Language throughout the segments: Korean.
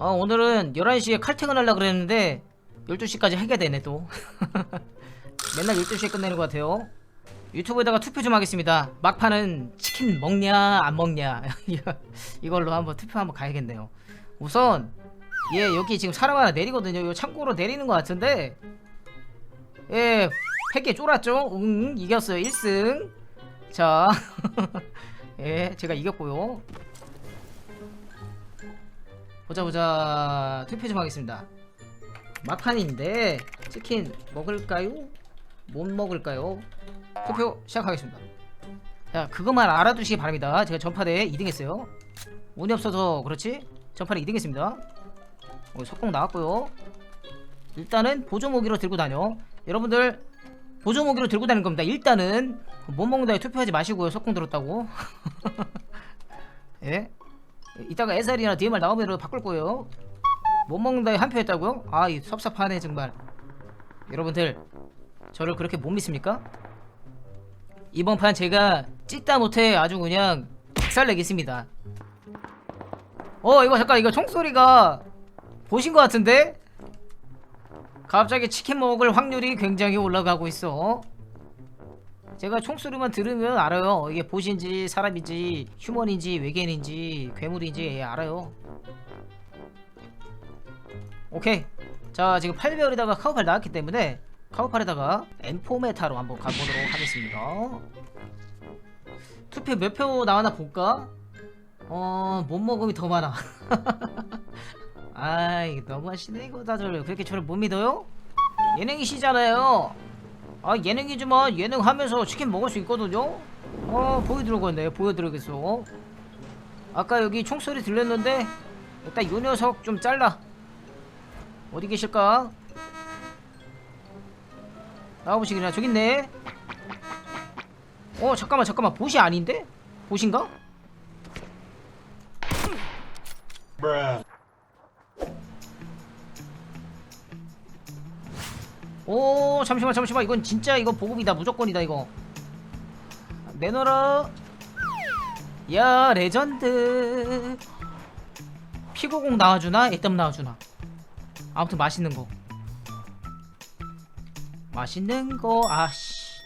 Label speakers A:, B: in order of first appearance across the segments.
A: 어, 오늘은 11시에 칼퇴근 하려고 그랬는데 12시까지 하게 되네 또. 맨날 12시에 끝내는 것 같아요. 유튜브에다가 투표 좀 하겠습니다. 막판은 치킨 먹냐 안 먹냐. 이걸로 한번 투표 한번 가야겠네요. 우선 예 여기 지금 사람 하나 내리거든요. 요 창고로 내리는 것 같은데. 예 팩에 쫄았죠? 응 이겼어요. 1승. 자 예, 제가 이겼고요. 보자 보자 투표 좀 하겠습니다. 막판인데 치킨 먹을까요? 못 먹을까요? 투표 시작하겠습니다. 자 그것만 알아두시기 바랍니다. 제가 전파대 2등 했어요. 운이 없어서 그렇지? 전파대 2등 했습니다. 어, 석공 나왔고요. 일단은 보조무기로 들고 다녀. 여러분들 보조무기로 들고 다니는 겁니다. 일단은 못 먹는다에 투표하지 마시고요. 석공 들었다고. 예? 이따가 SR이나 DMR 나오면 바꿀 거예요. 못 먹는다에 한 표 했다고요? 아, 이 섭섭하네 정말. 여러분들 저를 그렇게 못 믿습니까? 이번 판 제가 찍다 못해 아주 그냥 박살 내겠습니다. 어, 이거 잠깐 이거 총소리가 보신 것 같은데? 갑자기 치킨 먹을 확률이 굉장히 올라가고 있어. 제가 총소리만 들으면 알아요. 이게 보신지 사람인지 휴먼인지 외계인인지 괴물인지 예, 알아요. 오케이. 자 지금 8배열에다가 카우팔 나왔기 때문에 카우팔에다가 엠포메타로 한번 가보도록 하겠습니다. 투표 몇 표 나왔나 볼까? 어, 못 먹음이 더 많아. 아이, 너무하시네, 이거 다들. 그렇게 저를 못 믿어요? 예능이시잖아요. 아, 예능이지만 예능 하면서 치킨 먹을 수 있거든요? 어, 보여드리겠네, 보여드리겠어. 아까 여기 총소리 들렸는데, 일단 요 녀석 좀 잘라. 어디 계실까? 나와보시기나, 저기 있네. 어, 잠깐만, 잠깐만. 보시 아닌데? 보신가? 잠시만 잠시만. 이건 진짜 이거 보급이다. 무조건이다 이거. 내놔라 야 레전드. 피고공 나와주나? 애덤 나와주나? 아무튼 맛있는 거. 맛있는 거 아씨.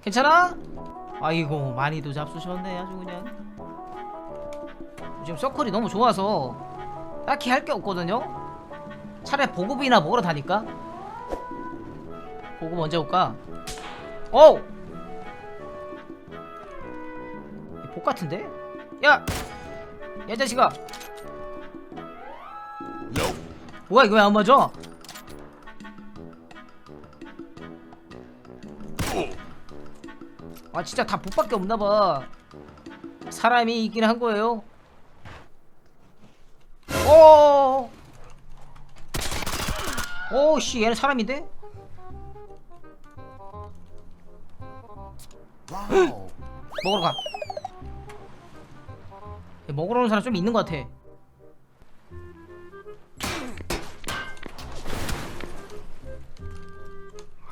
A: 괜찮아? 아이고 많이도 잡수셨네 아주 그냥. 지금 서클이 너무 좋아서 딱히 할 게 없거든요? 차라리 보급이나 먹으러 다니까? 보급 언제 올까? 어우! 복 같은데? 야! 야 자식아! 뭐야 이거 왜 안 맞아? 아 진짜 다 복밖에 없나봐. 사람이 있긴 한 거예요. 오 오씨 얘는 사람인데? 먹으러 가. 얘 먹으러 오는 사람 좀 있는 것 같아.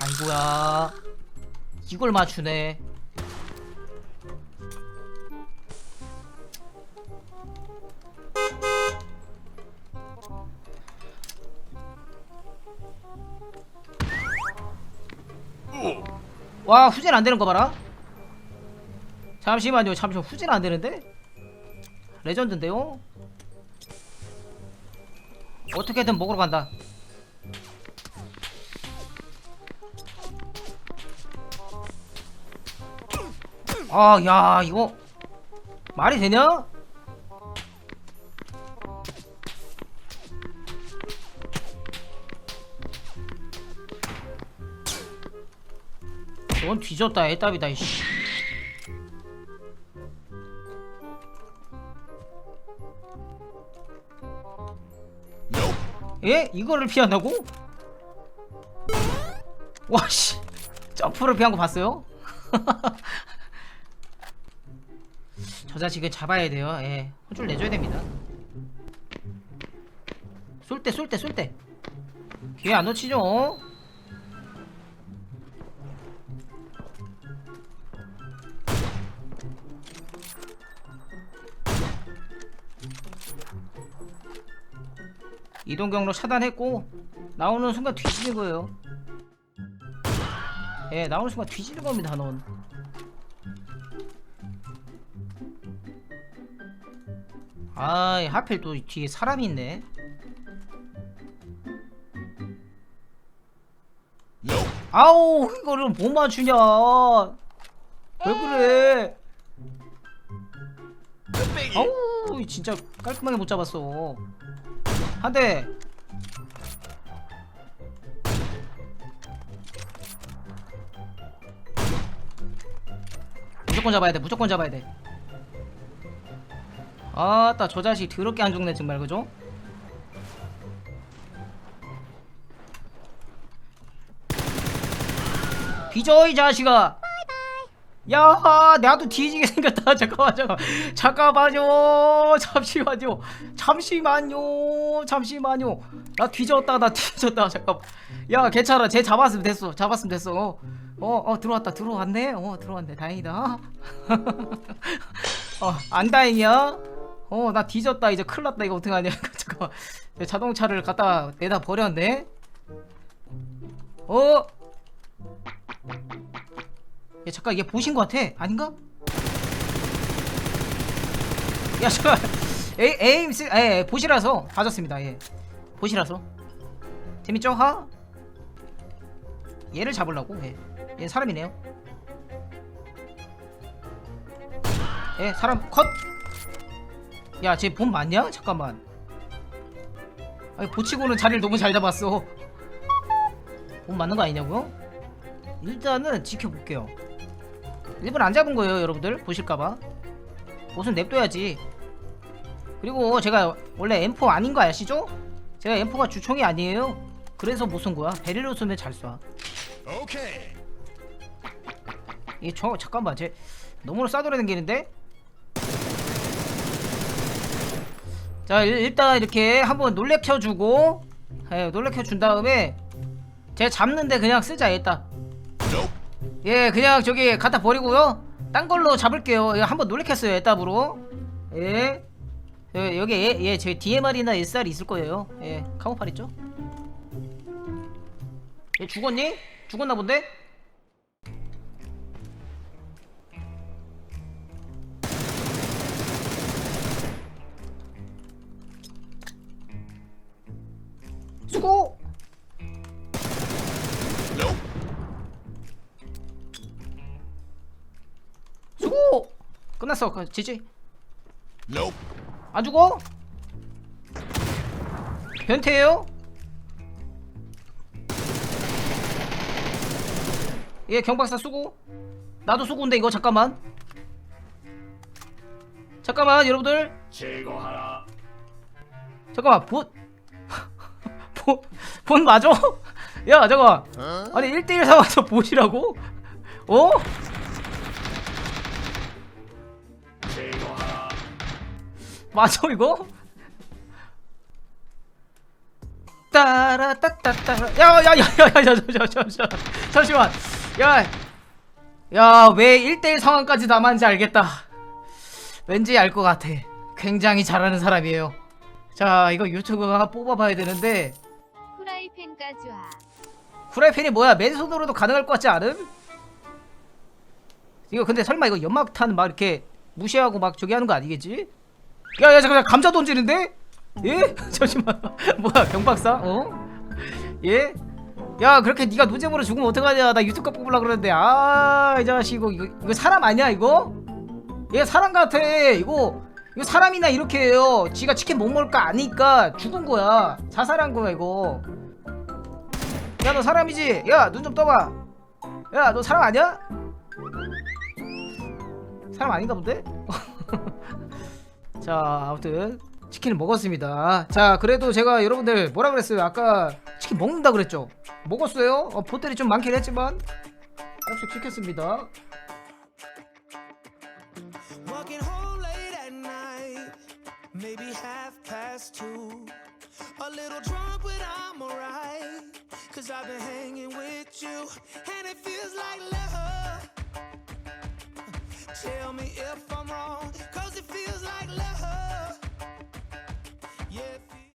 A: 아이고야. 이걸 맞추네 와 후진 안 되는 거 봐라. 잠시만요, 잠시만 후진 안 되는데? 레전드인데요? 어떻게든 먹으러 간다. 아, 야, 이거 말이 되냐? 넌 뒤졌다 애답이다 이씨. 예? 이거를 피한다고? 와씨. 점프를 피한 거 봤어요? 저 자식은 잡아야 돼요. 예. 혼줄 내줘야 됩니다. 쏠 때 쏠 때 쏠때. 기회 안 놓치죠 이동 경로 차단했고 나오는 순간 뒤지는 거예요. 예, 나오는 순간 뒤지는 겁니다, 넌. 아, 하필 또 뒤에 사람이 있네. 아우, 이거를 못 맞추냐? 왜 그래? 아우, 진짜 깔끔하게 못 잡았어. 한 대. 무조건 잡아야 돼. 무조건 잡아야 돼. 아따 저 자식 더럽게 안 죽네 정말 그죠? 비져 이 자식아 야 나도 뒤지게 생겼다. 잠깐만 잠깐 잠깐만요. 잠시만요. 잠시만요. 잠시만요. 나 뒤졌다 나 뒤졌다. 잠깐 야 괜찮아. 쟤 잡았으면 됐어. 잡았으면 됐어. 어 어, 어, 들어왔다. 들어왔네? 어 들어왔네. 다행이다. 어안 다행이야? 어 나 뒤졌다. 이제 큰일 났다. 이거 어떡하냐. 잠깐만. 내 자동차를 갖다 내다 버렸네. 어 야 잠깐 얘 보신 것 같아 아닌가? 야 잠깐 에임 쓰 에, 에 보시라서 봐줬습니다 예 보시라서 재밌죠 하? 얘를 잡으려고 예. 얘 사람이네요 예 사람 컷 야, 쟤 본 맞냐? 잠깐만. 아니, 보치고는 자리를 너무 잘 잡았어. 본 맞는 거 아니냐고요? 일단은 지켜볼게요. 일본 안 잡은 거예요, 여러분들. 보실까봐. 옷은 냅둬야지. 그리고 제가 원래 M4 아닌 거 아시죠? 제가 M4가 주총이 아니에요. 그래서 못 쏜 거야. 베리로 쏘면 잘 쏴.
B: 오케이.
A: 이게 저 잠깐만, 쟤 너무 싸돌아다니는데? 자 일, 일단 이렇게 한번 놀래켜주고 예, 놀래켜준 다음에 제가 잡는데 그냥 쓰자 일단. 예 그냥 저기 갖다 버리고요 딴 걸로 잡을게요 예, 한번 놀래켰어요 애답으로 예 예, 여기 예, 예, 제 DMR이나 SR 있을 거예요 예 카모팔 있죠 얘 죽었니? 죽었나 본데? 수고! 끝났어 그, 지지
B: Nope.
A: 안 죽어? 변태예요? 예 경박사 수고 나도 수고인데 이거 잠깐만 잠깐만 여러분들
B: 제거하라.
A: 잠깐만 본... 본... 본 맞아? 야 잠깐 아니 1대1 상황에서 보시라고? 어? 맞아 이거? 따라따따따라 야야야야야야 잠시만 잠시만 야야왜 1대1 상황까지 남았는지 알겠다 왠지 알 것 같아 굉장히 잘하는 사람이에요 자 이거 유튜브가 뽑아봐야 되는데
C: 후라이팬까지 와.
A: 후라이팬이 뭐야 맨손으로도 가능할 것 같지 않음? 이거 근데 설마 이거 연막탄 막 이렇게 무시하고 막 저기 하는 거 아니겠지? 야야 잠깐 감자 던지는데? 예? 잠시만 뭐야 경박사? 어? 예? 야 그렇게 네가 노잼으로 죽으면 어떡하냐 나 유튜브 뽑으려 그러는데 아이 자식 이거, 이거 이거 사람 아니야 이거? 얘 사람 같아 이거 이거 사람이나 이렇게 해요 지가 치킨 못 먹을 거 아니까 죽은 거야 자살한 거야 이거 야 너 사람이지? 야 눈 좀 떠봐 야 너 사람 아니야? 사람 아닌가 본데? 자 아무튼 치킨을 먹었습니다 자 그래도 제가 여러분들 뭐라 그랬어요 아까 치킨 먹는다 그랬죠 먹었어요 어, 보들이 좀 많긴 했지만 약속 지켰습니다
D: maybe half past two. A little drunk, but I'm alright. Cause I've been hanging with you, and it feels like love. Tell me if I'm wrong, cause it feels like love.